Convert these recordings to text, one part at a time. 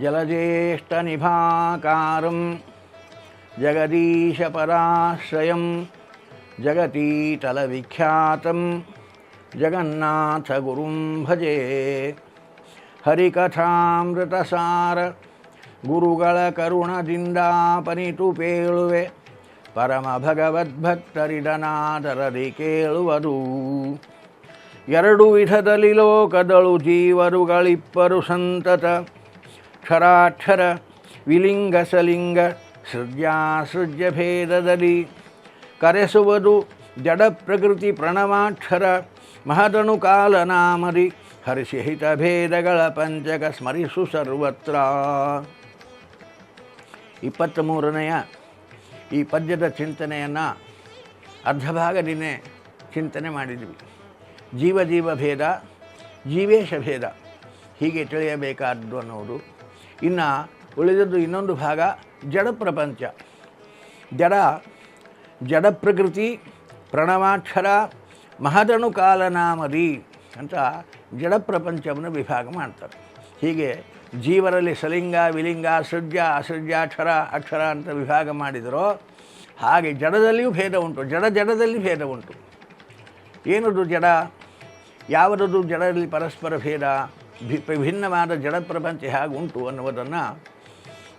జలజ్యేష్టనిభాకారం జగదీశపరాశ్రయం జగతీతలవిఖ్యాతం జగన్నాథగురుం భజే ಹರಿಕಥಾಮೃತಸಾರ ಗುರುಗಳ ಕರುಣದಿಂದಾಪನಿತು ಪೇಳುವೆ ಪರಮ ಭಗವದ್ಭಕ್ತರಿಡನಾದರದಿ ಕೇಳುವುದು ಎರಡು ವಿಧದಲ್ಲಿ ಲೋಕದಳು ಜೀವರುಗಳಿಬ್ಬರು ಸಂತತ ಕ್ಷರಾಕ್ಷರ ವಿಲಿಂಗ ಸಲಿಂಗ ಸೃಜ್ಯಾಸೃಜ್ಯ ಭೇದದಲ್ಲಿ ಕರೆಸುವುದು ಜಡ ಪ್ರಕೃತಿ ಪ್ರಣವಾಕ್ಷರ ಮಹದನು ಕಾಲನಾಮದಿ ಹರಿಸಿಹಿತ ಭೇದಗಳ ಪಂಚಕ ಸ್ಮರಿಸು ಸರ್ವತ್ರ. ಇಪ್ಪತ್ತ ಮೂರನೆಯ ಈ ಪದ್ಯದ ಚಿಂತನೆಯನ್ನು ಅರ್ಧ ನಿನ್ನೆ ಚಿಂತನೆ ಮಾಡಿದ್ವಿ. ಜೀವ ಜೀವ ಭೇದ, ಜೀವೇಶ ಭೇದ, ಹೀಗೆ ತಿಳಿಯಬೇಕಾದ್ದು ಅನ್ನೋದು ಇನ್ನು ಉಳಿದದ್ದು ಇನ್ನೊಂದು ಭಾಗ ಜಡ ಪ್ರಪಂಚ. ಜಡ ಜಡ ಪ್ರಕೃತಿ, ಪ್ರಣವಾಕ್ಷರ, ಮಹದಣುಕಾಲನಾಮದಿ ಅಂತ ಜಡ ಪ್ರಪಂಚವನ್ನು ವಿಭಾಗ ಮಾಡ್ತಾರೆ. ಹೀಗೆ ಜೀವರಲ್ಲಿ ಸಲಿಂಗ, ವಿಲಿಂಗ, ಸೃಜ್ಯ, ಅಸೃಜ್ಯ, ಅಕ್ಷರ ಅಕ್ಷರ ಅಂತ ವಿಭಾಗ ಮಾಡಿದರೋ ಹಾಗೆ ಜಡದಲ್ಲಿಯೂ ಭೇದ ಉಂಟು. ಜಡ ಜಡದಲ್ಲಿ ಭೇದ ಉಂಟು. ಏನದು ಜಡ? ಯಾವುದದು ಜಡದಲ್ಲಿ ಪರಸ್ಪರ ಭೇದ? ವಿಭಿನ್ನವಾದ ಜಡ ಪ್ರಪಂಚ ಹೇಗೆ ಉಂಟು ಅನ್ನುವುದನ್ನು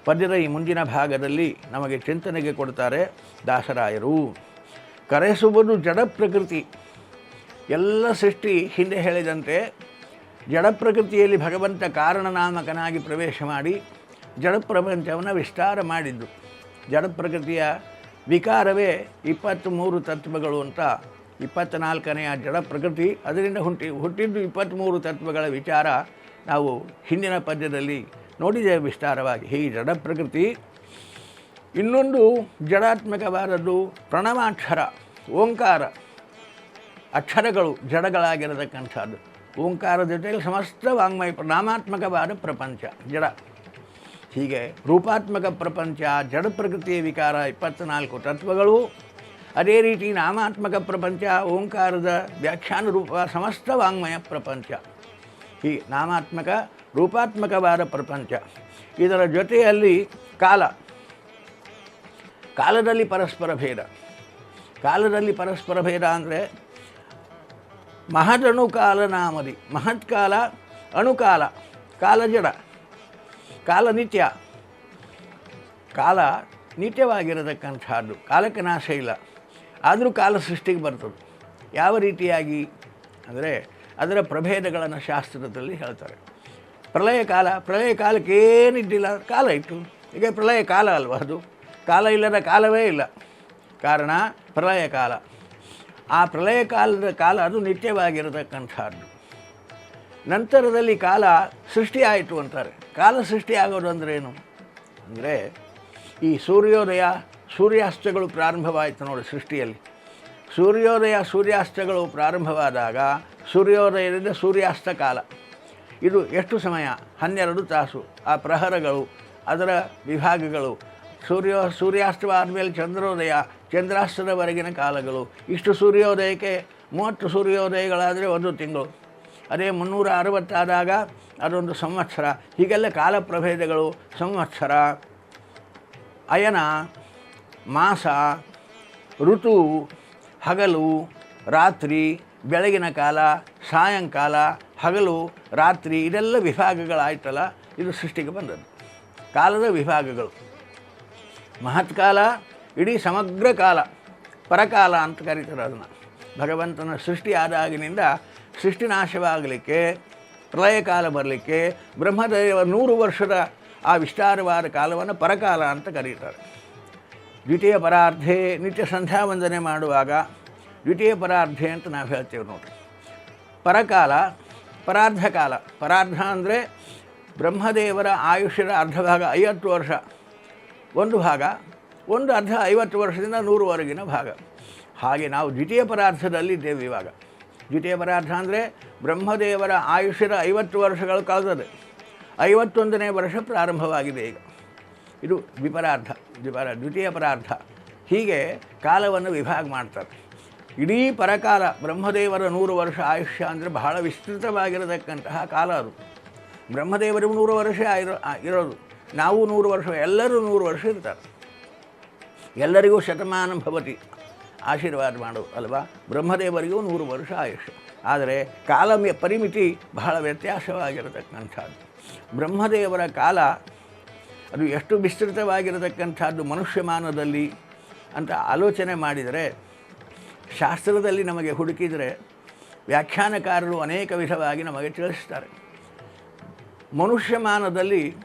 ಪದ್ಯದ ಈ ಮುಂದಿನ ಭಾಗದಲ್ಲಿ ನಮಗೆ ಚಿಂತನೆಗೆ ಕೊಡ್ತಾರೆ ದಾಸರಾಯರು. ಕರೆಸುವುದು ಜಡ ಪ್ರಕೃತಿ. ಎಲ್ಲ ಸೃಷ್ಟಿ ಹಿಂದೆ ಹೇಳಿದಂತೆ ಜಡ ಪ್ರಕೃತಿಯಲ್ಲಿ ಭಗವಂತ ಕಾರಣನಾಮಕನಾಗಿ ಪ್ರವೇಶ ಮಾಡಿ ಜಡ ಪ್ರಪಂಚವನ್ನು ವಿಸ್ತಾರ ಮಾಡಿದ್ದು. ಜಡ ಪ್ರಕೃತಿಯ ವಿಕಾರವೇ ಇಪ್ಪತ್ತ್ಮೂರು ತತ್ವಗಳು ಅಂತ ಇಪ್ಪತ್ತ್ನಾಲ್ಕನೆಯ ಜಡ ಪ್ರಕೃತಿ, ಅದರಿಂದ ಹುಟ್ಟಿ, ಹುಟ್ಟಿದ್ದು ಇಪ್ಪತ್ತ್ಮೂರು ತತ್ವಗಳ ವಿಚಾರ ನಾವು ಹಿಂದಿನ ಪದ್ಯದಲ್ಲಿ ನೋಡಿದೆ ವಿಸ್ತಾರವಾಗಿ. ಈ ಜಡ ಪ್ರಕೃತಿ. ಇನ್ನೊಂದು ಜಡಾತ್ಮಕವಾದದ್ದು ಪ್ರಣವಾಕ್ಷರ, ಓಂಕಾರ, ಅಕ್ಷರಗಳು ಜಡಗಳಾಗಿರತಕ್ಕಂಥದ್ದು. ಓಂಕಾರದ ಜೊತೆಯಲ್ಲಿ ಸಮಸ್ತ ವಾಂಗ್ಮಯ ನಾಮಾತ್ಮಕವಾದ ಪ್ರಪಂಚ, ಜಡ. ಹೀಗೆ ರೂಪಾತ್ಮಕ ಪ್ರಪಂಚ, ಜಡ ಪ್ರಕೃತಿಯ ವಿಕಾರ ಇಪ್ಪತ್ತ್ನಾಲ್ಕು ತತ್ವಗಳು. ಅದೇ ರೀತಿ ನಾಮಾತ್ಮಕ ಪ್ರಪಂಚ, ಓಂಕಾರದ ವ್ಯಾಖ್ಯಾನ ರೂಪ ಸಮಸ್ತ ವಾಂಗ್ಮಯ ಪ್ರಪಂಚ. ಈ ನಾಮಾತ್ಮಕ, ರೂಪಾತ್ಮಕವಾದ ಪ್ರಪಂಚ. ಇದರ ಜೊತೆಯಲ್ಲಿ ಕಾಲ. ಕಾಲದಲ್ಲಿ ಪರಸ್ಪರ ಭೇದ. ಕಾಲದಲ್ಲಿ ಪರಸ್ಪರ ಭೇದ ಅಂದರೆ ಮಹದಣುಕಾಲ ನಾಮದಿ. ಮಹತ್ಕಾಲ ಅಣುಕಾಲ ಕಾಲ ಜಡ, ಕಾಲ ನಿತ್ಯ. ಕಾಲ ನಿತ್ಯವಾಗಿರತಕ್ಕಂಥದ್ದು. ಕಾಲಕ್ಕೆ ನಾಶ ಇಲ್ಲ. ಆದರೂ ಕಾಲ ಸೃಷ್ಟಿಗೆ ಬರ್ತದೆ. ಯಾವ ರೀತಿಯಾಗಿ ಅಂದರೆ ಅದರ ಪ್ರಭೇದಗಳನ್ನು ಶಾಸ್ತ್ರದಲ್ಲಿ ಹೇಳ್ತಾರೆ. ಪ್ರಳಯ ಕಾಲ, ಪ್ರಳಯ ಕಾಲಕ್ಕೆ ಏನಿದ್ದಿಲ್ಲ ಕಾಲ ಇತ್ತು. ಈಗ ಪ್ರಳಯ ಕಾಲ ಅಲ್ವ ಅದು? ಕಾಲ ಇಲ್ಲದ ಕಾಲವೇ ಇಲ್ಲ. ಕಾರಣ ಪ್ರಳಯ ಕಾಲ. ಆ ಪ್ರಳಯ ಕಾಲದ ಕಾಲ ಅದು ನಿತ್ಯವಾಗಿರತಕ್ಕಂಥದ್ದು. ನಂತರದಲ್ಲಿ ಕಾಲ ಸೃಷ್ಟಿ ಆಯಿತು ಅಂತಾರೆ. ಕಾಲ ಸೃಷ್ಟಿ ಆಗೋದು ಅಂದ್ರೆ ಏನು ಅಂದರೆ ಈ ಸೂರ್ಯೋದಯ ಸೂರ್ಯಾಸ್ತಗಳು ಪ್ರಾರಂಭವಾಯಿತು ನೋಡಿ ಸೃಷ್ಟಿಯಲ್ಲಿ. ಸೂರ್ಯೋದಯ, ಸೂರ್ಯಾಸ್ತಗಳು ಪ್ರಾರಂಭವಾದಾಗ ಸೂರ್ಯೋದಯದಿಂದ ಸೂರ್ಯಾಸ್ತ ಕಾಲ. ಇದು ಎಷ್ಟು ಸಮಯ? ಹನ್ನೆರಡು ತಾಸು. ಆ ಪ್ರಹರಗಳು, ಅದರ ವಿಭಾಗಗಳು, ಸೂರ್ಯ, ಸೂರ್ಯಾಸ್ತವಾದ ಮೇಲೆ ಚಂದ್ರೋದಯ, ಚಂದ್ರಾಸ್ತದವರೆಗಿನ ಕಾಲಗಳು. ಇಷ್ಟು ಸೂರ್ಯೋದಯಕ್ಕೆ ಮೂವತ್ತು ಸೂರ್ಯೋದಯಗಳಾದರೆ ಒಂದು ತಿಂಗಳು. ಅದೇ ಮುನ್ನೂರ ಅರವತ್ತಾದಾಗ ಅದೊಂದು ಸಂವತ್ಸರ. ಹೀಗೆಲ್ಲ ಕಾಲ ಪ್ರಭೇದಗಳು ಸಂವತ್ಸರ, ಅಯನ ಮಾಸ, ಋತು, ಹಗಲು, ರಾತ್ರಿ, ಬೆಳಗಿನ ಕಾಲ, ಸಾಯಂಕಾಲ, ಹಗಲು, ರಾತ್ರಿ ಇದೆಲ್ಲ ವಿಭಾಗಗಳಾಯ್ತಲ್ಲ, ಇದು ಸೃಷ್ಟಿಗೆ ಬಂದದ್ದು. ಕಾಲದ ವಿಭಾಗಗಳು. ಮಹತ್ಕಾಲ ಇಡೀ ಸಮಗ್ರ ಕಾಲ, ಪರಕಾಲ ಅಂತ ಕರೀತಾರೆ ಅದನ್ನು. ಭಗವಂತನ ಸೃಷ್ಟಿ ಆದಾಗಿನಿಂದ ಸೃಷ್ಟಿ ನಾಶವಾಗಲಿಕ್ಕೆ, ಪ್ರಳಯ ಕಾಲ ಬರಲಿಕ್ಕೆ, ಬ್ರಹ್ಮದೇವ ನೂರು ವರ್ಷದ ಆ ವಿಸ್ತಾರವಾದ ಕಾಲವನ್ನು ಪರಕಾಲ ಅಂತ ಕರೀತಾರೆ. ದ್ವಿತೀಯ ಪರಾರ್ಧೆ ನಿತ್ಯ ಸಂಧ್ಯಾ ವಂದನೆ ಮಾಡುವಾಗ ದ್ವಿತೀಯ ಪರಾರ್ಧೆ ಅಂತ ನಾವು ಹೇಳ್ತೇವೆ ನೋಡ್ರಿ. ಪರಕಾಲ, ಪರಾರ್ಧ ಕಾಲ. ಪರಾರ್ಧ ಅಂದರೆ ಬ್ರಹ್ಮದೇವರ ಆಯುಷ್ಯದ ಅರ್ಧ ಭಾಗ ಐವತ್ತು ವರ್ಷ. ಒಂದು ಭಾಗ, ಒಂದು ಅರ್ಧ ಐವತ್ತು ವರ್ಷದಿಂದ ನೂರುವರೆಗಿನ ಭಾಗ. ಹಾಗೆ ನಾವು ದ್ವಿತೀಯ ಪರಾರ್ಧದಲ್ಲಿ ಇದ್ದೇವೆ ಇವಾಗ. ದ್ವಿತೀಯ ಪರಾರ್ಧ ಅಂದರೆ ಬ್ರಹ್ಮದೇವರ ಆಯುಷ್ಯದ ಐವತ್ತು ವರ್ಷಗಳು ಕಳೆದದೆ ಐವತ್ತೊಂದನೇ ವರ್ಷ ಪ್ರಾರಂಭವಾಗಿದೆ ಈಗ. ಇದು ದ್ವಿಪರಾರ್ಧ ದ್ವಿಪರ ದ್ವಿತೀಯ ಪರಾರ್ಧ ಹೀಗೆ ಕಾಲವನ್ನು ವಿಭಾಗ ಮಾಡ್ತಾರೆ. ಇಡೀ ಪರಕಾಲ ಬ್ರಹ್ಮದೇವರ ನೂರು ವರ್ಷ ಆಯುಷ್ಯ ಅಂದರೆ ಬಹಳ ವಿಸ್ತೃತವಾಗಿರತಕ್ಕಂತಹ ಕಾಲ ಅದು. ಬ್ರಹ್ಮದೇವರಿಗೂ ನೂರು ವರ್ಷ ಇರೋ ಇರೋದು. ನಾವು ನೂರು ವರ್ಷ, ಎಲ್ಲರೂ ನೂರು ವರ್ಷ ಇರ್ತಾರೆ. ಎಲ್ಲರಿಗೂ ಶತಮಾನ ಭವತಿ. ಆಶೀರ್ವಾದ ಮಾಡು, ಅಲ್ವಾ? ಬ್ರಹ್ಮದೇವರಿಗೂ ನೂರು ವರ್ಷ ಆಯುಷ್ಯ. ಆದರೆ ಕಾಲ ಪರಿಮಿತಿ ಬಹಳ ವ್ಯತ್ಯಾಸವಾಗಿರತಕ್ಕಂಥದ್ದು. ಬ್ರಹ್ಮದೇವರ ಕಾಲ ಅದು ಎಷ್ಟು ವಿಸ್ತೃತವಾಗಿರತಕ್ಕಂಥದ್ದು ಮನುಷ್ಯಮಾನದಲ್ಲಿ ಅಂತ ಆಲೋಚನೆ ಮಾಡಿದರೆ, ಶಾಸ್ತ್ರದಲ್ಲಿ ನಮಗೆ ಹುಡುಕಿದರೆ ವ್ಯಾಖ್ಯಾನಕಾರರು ಅನೇಕ ವಿಧವಾಗಿ ನಮಗೆ ತಿಳಿಸ್ತಾರೆ. ಮನುಷ್ಯಮಾನದಲ್ಲಿ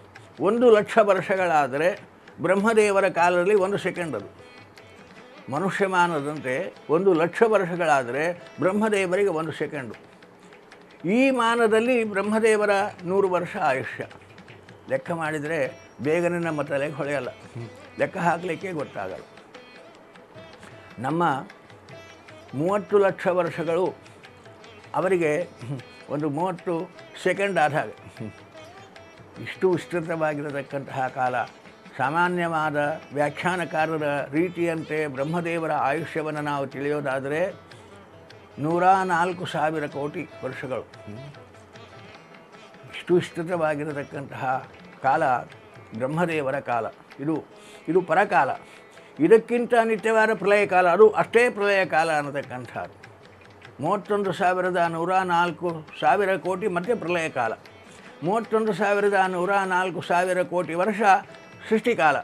ಒಂದು ಲಕ್ಷ ವರ್ಷಗಳಾದರೆ ಬ್ರಹ್ಮದೇವರ ಕಾಲದಲ್ಲಿ ಒಂದು ಸೆಕೆಂಡ್ ಅದು. ಮನುಷ್ಯಮಾನದಂತೆ ಒಂದು ಲಕ್ಷ ವರ್ಷಗಳಾದರೆ ಬ್ರಹ್ಮದೇವರಿಗೆ ಒಂದು ಸೆಕೆಂಡು. ಈ ಮಾನದಲ್ಲಿ ಬ್ರಹ್ಮದೇವರ ನೂರು ವರ್ಷ ಆಯುಷ್ಯ. ಲೆಕ್ಕ ಮಾಡಿದರೆ ಬೇಗನೆ ನಮ್ಮ ತಲೆಗೆ ಹೊಳೆಯಲ್ಲ. ಲೆಕ್ಕ ಹಾಕಲಿಕ್ಕೆ ಗೊತ್ತಾಗಲ್ಲ. ನಮ್ಮ ಮೂವತ್ತು ಲಕ್ಷ ವರ್ಷಗಳು ಅವರಿಗೆ ಒಂದು ಮೂವತ್ತು ಸೆಕೆಂಡ್ ಆದಾಗ ಇಷ್ಟು ವಿಸ್ತೃತವಾಗಿರತಕ್ಕಂತಹ ಕಾಲ ಸಾಮಾನ್ಯವಾದ ವ್ಯಾಖ್ಯಾನಕಾರರ ರೀತಿಯಂತೆ ಬ್ರಹ್ಮದೇವರ ಆಯುಷ್ಯವನ್ನು ನಾವು ತಿಳಿಯೋದಾದರೆ ನೂರ ನಾಲ್ಕು ಸಾವಿರ ಕೋಟಿ ವರ್ಷಗಳು. ಇಷ್ಟು ವಿಸ್ತೃತವಾಗಿರತಕ್ಕಂತಹ ಕಾಲ ಬ್ರಹ್ಮದೇವರ ಕಾಲ. ಇದು ಇದು ಪರಕಾಲ. ಇದಕ್ಕಿಂತ ನಿತ್ಯವಾದ ಪ್ರಳಯ ಕಾಲ, ಅದು ಅಷ್ಟೇ ಪ್ರಳಯ ಕಾಲ ಅನ್ನತಕ್ಕಂಥ ಮೂವತ್ತೊಂದು ಸಾವಿರದ ನೂರ ನಾಲ್ಕು ಸಾವಿರ ಕೋಟಿ ಮತ್ತೆ ಪ್ರಳಯ ಕಾಲ. ಮೂವತ್ತೊಂದು ಸಾವಿರದ ನೂರ ನಾಲ್ಕು ಸಾವಿರ ಕೋಟಿ ವರ್ಷ ಸೃಷ್ಟಿಕಾಲ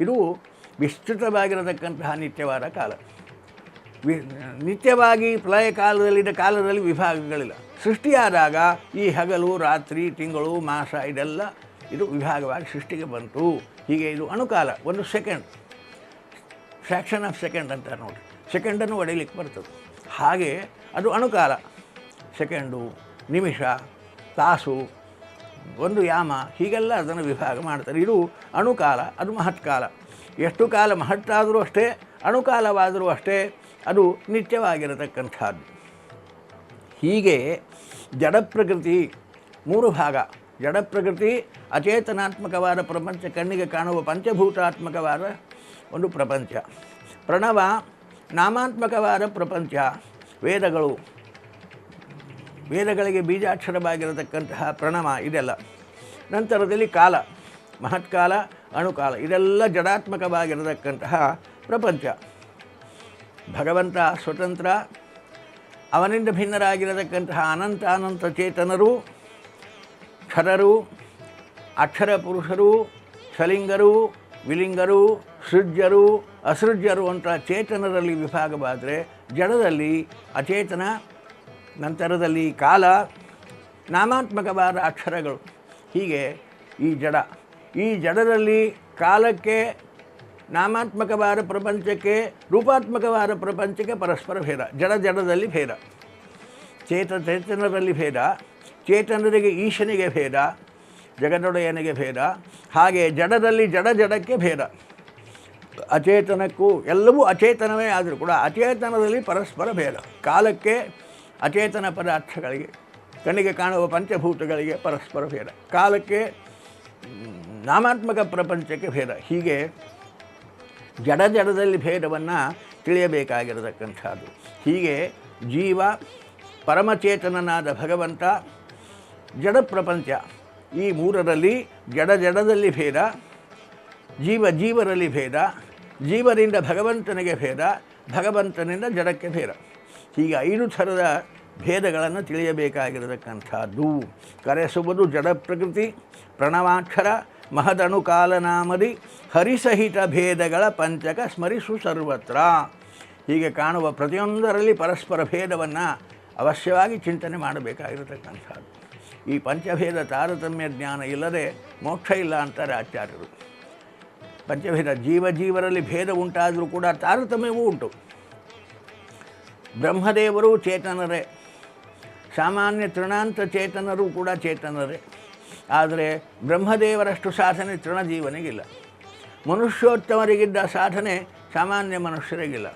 ಇದು ವಿಸ್ತೃತವಾಗಿರತಕ್ಕಂತಹ ನಿತ್ಯವಾದ ಕಾಲ. ವಿ, ನಿತ್ಯವಾಗಿ ಪ್ರಳಯ ಕಾಲದಲ್ಲಿದ್ದ ಕಾಲದಲ್ಲಿ ವಿಭಾಗಗಳಿಲ್ಲ. ಸೃಷ್ಟಿಯಾದಾಗ ಈ ಹಗಲು, ರಾತ್ರಿ, ತಿಂಗಳು, ಮಾಸ ಇದೆಲ್ಲ ಇದು ವಿಭಾಗವಾಗಿ ಸೃಷ್ಟಿಗೆ ಬಂತು. ಹೀಗೆ ಇದು ಅಣುಕಾಲ, ಒಂದು ಸೆಕೆಂಡ್ ಫ್ರ್ಯಾಕ್ಷನ್ ಆಫ್ ಸೆಕೆಂಡ್ ಅಂತ ನೋಡಿ. ಸೆಕೆಂಡನ್ನು ಒಡೆಯಲಿಕ್ಕೆ ಬರ್ತದೆ. ಹಾಗೆ ಅದು ಅಣುಕಾಲ. ಸೆಕೆಂಡು ನಿಮಿಷ, ತಾಸು, ಒಂದು ಯಾಮ, ಹೀಗೆಲ್ಲ ಅದನ್ನು ವಿಭಾಗ ಮಾಡ್ತಾರೆ. ಇದು ಅಣುಕಾಲ, ಅದು ಮಹತ್ಕಾಲ. ಎಷ್ಟು ಕಾಲ ಮಹತ್ತಾದರೂ ಅಷ್ಟೇ, ಅಣುಕಾಲವಾದರೂ ಅಷ್ಟೇ, ಅದು ನಿತ್ಯವಾಗಿರತಕ್ಕಂಥದ್ದು. ಹೀಗೆ ಜಡ ಪ್ರಕೃತಿ ಮೂರು ಭಾಗ. ಜಡ ಪ್ರಕೃತಿ ಅಚೇತನಾತ್ಮಕವಾದ ಪ್ರಪಂಚ ಕಣ್ಣಿಗೆ ಕಾಣುವ ಪಂಚಭೂತಾತ್ಮಕವಾದ ಒಂದು ಪ್ರಪಂಚ. ಪ್ರಣವ, ನಾಮಾತ್ಮಕವಾದ ಪ್ರಪಂಚ. ವೇದಗಳು, ವೇದಗಳಿಗೆ ಬೀಜಾಕ್ಷರವಾಗಿರತಕ್ಕಂತಹ ಪ್ರಣವ ಇದೆಲ್ಲ. ನಂತರದಲ್ಲಿ ಕಾಲ, ಮಹತ್ಕಾಲ, ಅಣುಕಾಲ, ಇದೆಲ್ಲ ಜಡಾತ್ಮಕವಾಗಿರತಕ್ಕಂತಹ ಪ್ರಪಂಚ. ಭಗವಂತ ಸ್ವತಂತ್ರ, ಅವನಿಂದ ಭಿನ್ನರಾಗಿರತಕ್ಕಂತಹ ಅನಂತ ಅನಂತ ಚೇತನರು ಕ್ಷರರು, ಅಕ್ಷರ ಪುರುಷರು ಸಲಿಂಗರು ವಿಲಿಂಗರು, ಸೃಜ್ಯರು, ಅಸೃಜ್ಯರು ಅಂತ ಚೇತನರಲ್ಲಿ ವಿಭಾಗವಾದರೆ ಜಡದಲ್ಲಿ ಅಚೇತನ, ನಂತರದಲ್ಲಿ ಕಾಲ, ನಾಮಾತ್ಮಕವಾದ ಅಕ್ಷರಗಳು. ಹೀಗೆ ಈ ಜಡ. ಈ ಜಡದಲ್ಲಿ ಕಾಲಕ್ಕೆ ನಾಮಾತ್ಮಕವಾದ ಪ್ರಪಂಚಕ್ಕೆ, ರೂಪಾತ್ಮಕವಾದ ಪ್ರಪಂಚಕ್ಕೆ ಪರಸ್ಪರ ಭೇದ. ಜಡ ಜಡದಲ್ಲಿ ಭೇದ. ಚೇತ ಚೇತನದಲ್ಲಿ ಭೇದ. ಚೇತನರಿಗೆ ಈಶನಿಗೆ ಭೇದ, ಜಗದೊಡೆಯನಿಗೆ ಭೇದ, ಹಾಗೆ ಜಡದಲ್ಲಿ ಜಡ ಜಡಕ್ಕೆ ಭೇದ. ಅಚೇತನಕ್ಕೂ ಎಲ್ಲವೂ ಅಚೇತನವೇ ಆದರೂ ಕೂಡ ಅಚೇತನದಲ್ಲಿ ಪರಸ್ಪರ ಭೇದ. ಕಾಲಕ್ಕೆ ಅಚೇತನ ಪದಾರ್ಥಗಳಿಗೆ, ಕಣ್ಣಿಗೆ ಕಾಣುವ ಪಂಚಭೂತಗಳಿಗೆ ಪರಸ್ಪರ ಭೇದ. ಕಾಲಕ್ಕೆ ನಾಮಾತ್ಮಕ ಪ್ರಪಂಚಕ್ಕೆ ಭೇದ. ಹೀಗೆ ಜಡ ಜಡದಲ್ಲಿ ಭೇದವನ್ನು ತಿಳಿಯಬೇಕಾಗಿರತಕ್ಕಂಥದ್ದು. ಹೀಗೆ ಜೀವ ಪರಮಚೇತನನಾದ ಭಗವಂತ ಜಡ ಪ್ರಪಂಚ ಈ ಮೂರರಲ್ಲಿ ಜಡ ಜಡದಲ್ಲಿ ಭೇದ, ಜೀವ ಜೀವರಲ್ಲಿ ಭೇದ ಜೀವರಿಂದ ಭಗವಂತನಿಗೆ ಭೇದ, ಭಗವಂತನಿಂದ ಜಡಕ್ಕೆ ಭೇದ. ಹೀಗೆ ಐದು ಥರದ ಭೇದಗಳನ್ನು ತಿಳಿಯಬೇಕಾಗಿರತಕ್ಕಂಥದ್ದು. ಕರೆಸುವುದು ಜಡ ಪ್ರಕೃತಿ, ಪ್ರಣವಾಕ್ಷರ, ಮಹದಣುಕಾಲನಾಮದಿ, ಹರಿಸಹಿತ ಭೇದಗಳ ಪಂಚಕ ಸ್ಮರಿಸು ಸರ್ವತ್ರ. ಹೀಗೆ ಕಾಣುವ ಪ್ರತಿಯೊಂದರಲ್ಲಿ ಪರಸ್ಪರ ಭೇದವನ್ನು ಅವಶ್ಯವಾಗಿ ಚಿಂತನೆ ಮಾಡಬೇಕಾಗಿರತಕ್ಕಂಥದ್ದು. ಈ ಪಂಚಭೇದ ತಾರತಮ್ಯ ಜ್ಞಾನ ಇಲ್ಲದೆ ಮೋಕ್ಷ ಇಲ್ಲ ಅಂತಾರೆ ಆಚಾರ್ಯರು ಪಂಚಭೇದ ಜೀವ ಜೀವರಲ್ಲಿ ಭೇದ ಉಂಟಾದರೂ ಕೂಡ ತಾರತಮ್ಯವೂ ಉಂಟು. ಬ್ರಹ್ಮದೇವರು ಚೇತನರೇ. ಸಾಮಾನ್ಯ ತೃಣಾಂತ ಚೇತನರು ಕೂಡ ಚೇತನರೇ. ಆದರೆ ಬ್ರಹ್ಮದೇವರಷ್ಟು ಸಾಧನೆ ತೃಣಜೀವನಿಗಿಲ್ಲ. ಮನುಷ್ಯೋತ್ತಮರಿಗಿದ್ದ ಸಾಧನೆ ಸಾಮಾನ್ಯ ಮನುಷ್ಯರಿಗಿಲ್ಲ.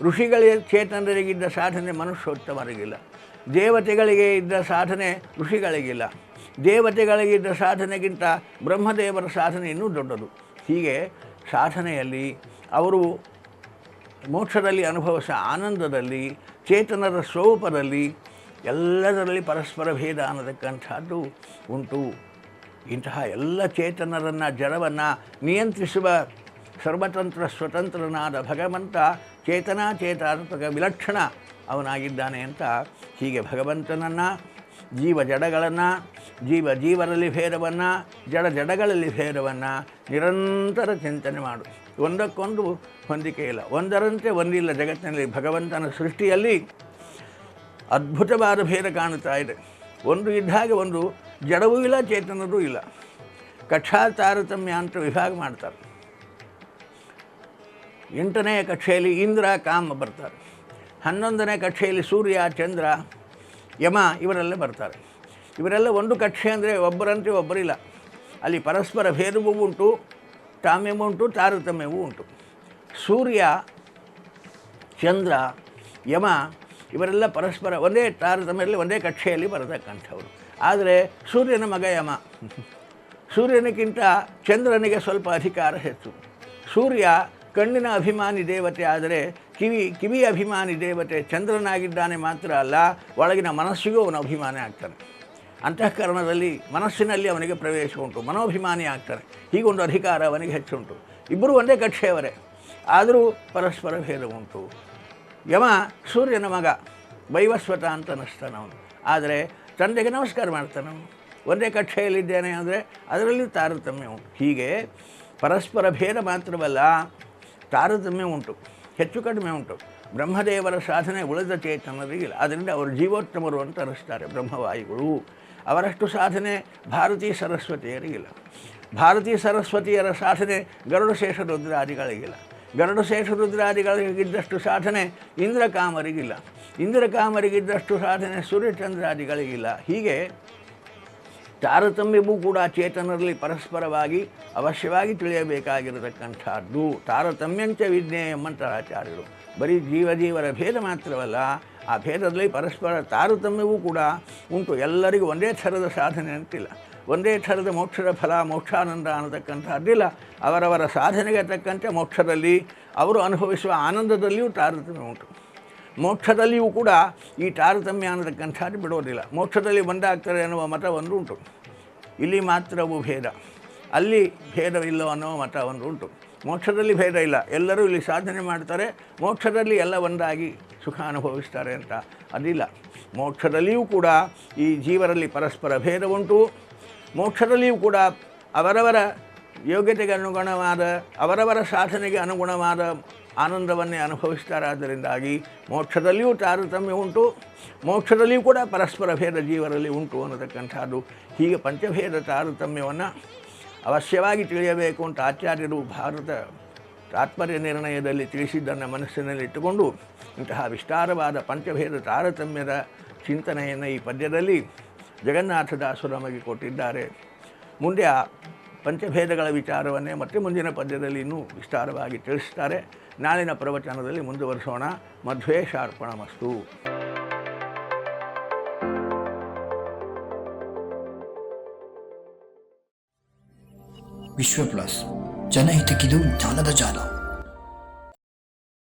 ಋಷಿಗಳಿಗೆ ಚೇತನರಿಗಿದ್ದ ಸಾಧನೆ ಮನುಷ್ಯೋತ್ತಮರಿಗಿಲ್ಲ. ದೇವತೆಗಳಿಗೆ ಇದ್ದ ಸಾಧನೆ ಋಷಿಗಳಿಗಿಲ್ಲ. ದೇವತೆಗಳಿಗಿದ್ದ ಸಾಧನೆಗಿಂತ ಬ್ರಹ್ಮದೇವರ ಸಾಧನೆ ಇನ್ನೂ ದೊಡ್ಡದು. ಹೀಗೆ ಸಾಧನೆಯಲ್ಲಿ ಅವರು ಮೋಕ್ಷದಲ್ಲಿ ಅನುಭವಿಸ ಆನಂದದಲ್ಲಿ, ಚೇತನರ ಸ್ವರೂಪದಲ್ಲಿ ಎಲ್ಲದರಲ್ಲಿ ಪರಸ್ಪರ ಭೇದ ಅನ್ನತಕ್ಕಂಥದ್ದು ಉಂಟು. ಇಂತಹ ಎಲ್ಲ ಚೇತನರನ್ನು ಜಡವನ್ನು ನಿಯಂತ್ರಿಸುವ ಸರ್ವತಂತ್ರ ಸ್ವತಂತ್ರನಾದ ಭಗವಂತ ಚೇತನ ಚೇತಾತ್ಮಕ ವಿಲಕ್ಷಣ ಅವನಾಗಿದ್ದಾನೆ ಅಂತ ಹೀಗೆ ಭಗವಂತನನ್ನು, ಜೀವ ಜಡಗಳನ್ನು, ಜೀವ ಜೀವರಲ್ಲಿ ಭೇದವನ್ನು, ಜಡ ಜಡಗಳಲ್ಲಿ ಭೇದವನ್ನು ನಿರಂತರ ಚಿಂತನೆ ಮಾಡು. ಒಂದಕ್ಕೊಂದು ಹೊಂದಿಕೆ ಇಲ್ಲ. ಒಂದರಂತೆ ಒಂದಿಲ್ಲ ಜಗತ್ತಿನಲ್ಲಿ. ಭಗವಂತನ ಸೃಷ್ಟಿಯಲ್ಲಿ ಅದ್ಭುತವಾದ ಭೇದ ಕಾಣುತ್ತಾ ಇದೆ. ಒಂದು ಇದ್ದ ಹಾಗೆ ಒಂದು ಜಡವೂ ಇಲ್ಲ ಚೇತನರೂ ಇಲ್ಲ. ಕಕ್ಷಾ ತಾರತಮ್ಯ ಅಂತ ವಿಭಾಗ ಮಾಡ್ತಾರೆ. ಎಂಟನೇ ಕಕ್ಷೆಯಲ್ಲಿ ಇಂದ್ರ, ಕಾಮ ಬರ್ತಾರೆ. ಹನ್ನೊಂದನೇ ಕಕ್ಷೆಯಲ್ಲಿ ಸೂರ್ಯ, ಚಂದ್ರ, ಯಮ ಇವರೆಲ್ಲ ಬರ್ತಾರೆ. ಇವರೆಲ್ಲ ಒಂದು ಕಕ್ಷೆ ಅಂದರೆ ಒಬ್ಬರಂತೆ ಒಬ್ಬರಿಲ್ಲ. ಅಲ್ಲಿ ಪರಸ್ಪರ ಭೇದವೂ ಉಂಟು ತಾಮ್ಯವೂ ಉಂಟು, ತಾರತಮ್ಯವೂ ಉಂಟು. ಸೂರ್ಯ, ಚಂದ್ರ, ಯಮ ಇವರೆಲ್ಲ ಪರಸ್ಪರ ಒಂದೇ ತಾರತಮ್ಯದಲ್ಲಿ ಒಂದೇ ಕಕ್ಷೆಯಲ್ಲಿ ಬರತಕ್ಕಂಥವ್ರು. ಆದರೆ ಸೂರ್ಯನ ಮಗ ಯಮ. ಸೂರ್ಯನಿಗಿಂತ ಚಂದ್ರನಿಗೆ ಸ್ವಲ್ಪ ಅಧಿಕಾರ ಹೆಚ್ಚು. ಸೂರ್ಯ ಕಣ್ಣಿನ ಅಭಿಮಾನಿ ದೇವತೆ ಆದರೆ ಕಿವಿ ಕಿವಿ ಅಭಿಮಾನಿ ದೇವತೆ ಚಂದ್ರನಾಗಿದ್ದಾನೆ ಮಾತ್ರ ಅಲ್ಲ, ಒಳಗಿನ ಮನಸ್ಸಿಗೂ ಅವನು ಅಭಿಮಾನಿ ಆಗ್ತಾನೆ. ಅಂತಃಕರಣದಲ್ಲಿ ಮನಸ್ಸಿನಲ್ಲಿ ಅವನಿಗೆ ಪ್ರವೇಶ ಉಂಟು, ಮನೋಭಿಮಾನಿ ಆಗ್ತಾನೆ. ಹೀಗೊಂದು ಅಧಿಕಾರ ಅವನಿಗೆ ಹೆಚ್ಚುಂಟು ಇಬ್ಬರೂ ಒಂದೇ ಕಕ್ಷೆಯವರೇ. ಆದರೂ ಪರಸ್ಪರ ಭೇದ ಉಂಟು. ಯಮ, ಸೂರ್ಯನ ಮಗ, ವೈವಸ್ವತ ಅಂತ ಅನ್ನಿಸ್ತಾನವನು ಆದರೆ ತಂದೆಗೆ ನಮಸ್ಕಾರ ಮಾಡ್ತಾನವನು ಒಂದೇ ಕಕ್ಷೆಯಲ್ಲಿದ್ದೇನೆ ಅಂದರೆ ಅದರಲ್ಲಿ ತಾರತಮ್ಯ ಉಂಟು. ಹೀಗೆ ಪರಸ್ಪರ ಭೇದ ಮಾತ್ರವಲ್ಲ ತಾರತಮ್ಯ ಉಂಟು, ಹೆಚ್ಚು ಕಡಿಮೆ ಉಂಟು. ಬ್ರಹ್ಮದೇವರ ಸಾಧನೆ ಉಳಿದ ಚೇತನರಿಗಿಲ್ಲ ಅದರಿಂದ ಅವರು ಜೀವೋತ್ತಮರು ಅಂತ ಅರಸ್ತಾರೆ ಬ್ರಹ್ಮವಾಯುಗಳು. ಅವರಷ್ಟು ಸಾಧನೆ ಭಾರತೀ ಸರಸ್ವತಿಯರಿಗಿಲ್ಲ ಭಾರತೀ ಸರಸ್ವತಿಯರ ಸಾಧನೆ ಗರುಡಶೇಷ ರುದ್ರಾದಿಗಳಿಗಿಲ್ಲ ಗರುಡಶೇಷ ರುದ್ರಾದಿಗಳಿಗಿದ್ದಷ್ಟು ಸಾಧನೆ ಇಂದ್ರಕಾಮರಿಗಿಲ್ಲ ಇಂದ್ರಕಾಮರಿಗಿದ್ದಷ್ಟು ಸಾಧನೆ ಸೂರ್ಯಚಂದ್ರಾದಿಗಳಿಗಿಲ್ಲ ಹೀಗೆ ತಾರತಮ್ಯವೂ ಕೂಡ ಚೇತನರಲ್ಲಿ ಪರಸ್ಪರವಾಗಿ ಅವಶ್ಯವಾಗಿ ತಿಳಿಯಬೇಕಾಗಿರತಕ್ಕಂಥದ್ದು. ತಾರತಮ್ಯಂಚ ವಿಜ್ಞೇಯ ಎಂಬಂತರಾಚಾರ್ಯರು. ಬರೀ ಜೀವ ಜೀವರ ಭೇದ ಮಾತ್ರವಲ್ಲ, ಆ ಭೇದದಲ್ಲಿ ಪರಸ್ಪರ ತಾರತಮ್ಯವೂ ಕೂಡ ಉಂಟು. ಎಲ್ಲರಿಗೂ ಒಂದೇ ಥರದ ಸಾಧನೆ ಅಂತಿಲ್ಲ. ಒಂದೇ ಥರದ ಮೋಕ್ಷದ ಫಲ, ಮೋಕ್ಷಾನಂದ ಅನ್ನತಕ್ಕಂಥದ್ದಿಲ್ಲ. ಅವರವರ ಸಾಧನೆಗೆ ತಕ್ಕಂತೆ ಮೋಕ್ಷದಲ್ಲಿ ಅವರು ಅನುಭವಿಸುವ ಆನಂದದಲ್ಲಿಯೂ ತಾರತಮ್ಯ ಉಂಟು. ಮೋಕ್ಷದಲ್ಲಿಯೂ ಕೂಡ ಈ ತಾರತಮ್ಯ ಅನ್ನತಕ್ಕಂಥದ್ದು ಬಿಡೋದಿಲ್ಲ. ಮೋಕ್ಷದಲ್ಲಿ ಒಂದಾಗ್ತಾರೆ ಅನ್ನುವ ಮತ ಒಂದು ಉಂಟು. ಇಲ್ಲಿ ಮಾತ್ರವೂ ಭೇದ. ಅಲ್ಲಿ ಭೇದವಿಲ್ಲ ಅನ್ನುವ ಮತ ಒಂದು ಉಂಟು. ಮೋಕ್ಷದಲ್ಲಿ ಭೇದ ಇಲ್ಲ. ಎಲ್ಲರೂ ಇಲ್ಲಿ ಸಾಧನೆ ಮಾಡ್ತಾರೆ. ಮೋಕ್ಷದಲ್ಲಿ ಎಲ್ಲ ಒಂದಾಗಿ ಸುಖ ಅನುಭವಿಸ್ತಾರೆ ಅಂತ ಅದಿಲ್ಲ. ಮೋಕ್ಷದಲ್ಲಿಯೂ ಕೂಡ ಈ ಜೀವರಲ್ಲಿ ಪರಸ್ಪರ ಭೇದ ಉಂಟು. ಮೋಕ್ಷದಲ್ಲಿಯೂ ಕೂಡ ಅವರವರ ಯೋಗ್ಯತೆಗೆ ಅನುಗುಣವಾದ, ಅವರವರ ಸಾಧನೆಗೆ ಅನುಗುಣವಾದ ಆನಂದವನ್ನೇ ಅನುಭವಿಸ್ತಾರಾದ್ದರಿಂದಾಗಿ ಮೋಕ್ಷದಲ್ಲಿಯೂ ತಾರತಮ್ಯ ಉಂಟು. ಮೋಕ್ಷದಲ್ಲಿಯೂ ಕೂಡ ಪರಸ್ಪರ ಭೇದ ಜೀವರಲ್ಲಿ ಉಂಟು ಅನ್ನತಕ್ಕಂಥದ್ದು. ಹೀಗೆ ಪಂಚಭೇದ ತಾರತಮ್ಯವನ್ನು ಅವಶ್ಯವಾಗಿ ತಿಳಿಯಬೇಕು ಅಂತ ಆಚಾರ್ಯರು ಭಾರತ ತಾತ್ಪರ್ಯ ನಿರ್ಣಯದಲ್ಲಿ ತಿಳಿಸಿದ್ದನ್ನು ಮನಸ್ಸಿನಲ್ಲಿಟ್ಟುಕೊಂಡು ಇಂತಹ ವಿಸ್ತಾರವಾದ ಪಂಚಭೇದ ತಾರತಮ್ಯದ ಚಿಂತನೆಯನ್ನು ಈ ಪದ್ಯದಲ್ಲಿ ಜಗನ್ನಾಥದಾಸರು ನಮಗೆ ಕೊಟ್ಟಿದ್ದಾರೆ. ಮುಂದೆ ಆ ಪಂಚಭೇದಗಳ ವಿಚಾರವನ್ನೇ ಮತ್ತೆ ಮುಂದಿನ ಪದ್ಯದಲ್ಲಿ ಇನ್ನೂ ವಿಸ್ತಾರವಾಗಿ ತಿಳಿಸ್ತಾರೆ. ನಾಳಿನ ಪ್ರವಚನದಲ್ಲಿ ಮುಂದುವರಿಸೋಣ. ಮಧ್ವೇಶಾರ್ಪಣ ಮಸ್ತು ವಿಶ್ವ ಪ್ಲಸ್ ಜನಹಿತಕ್ಕಿದು ಜ್ಞಾನದ ಜಾಲ.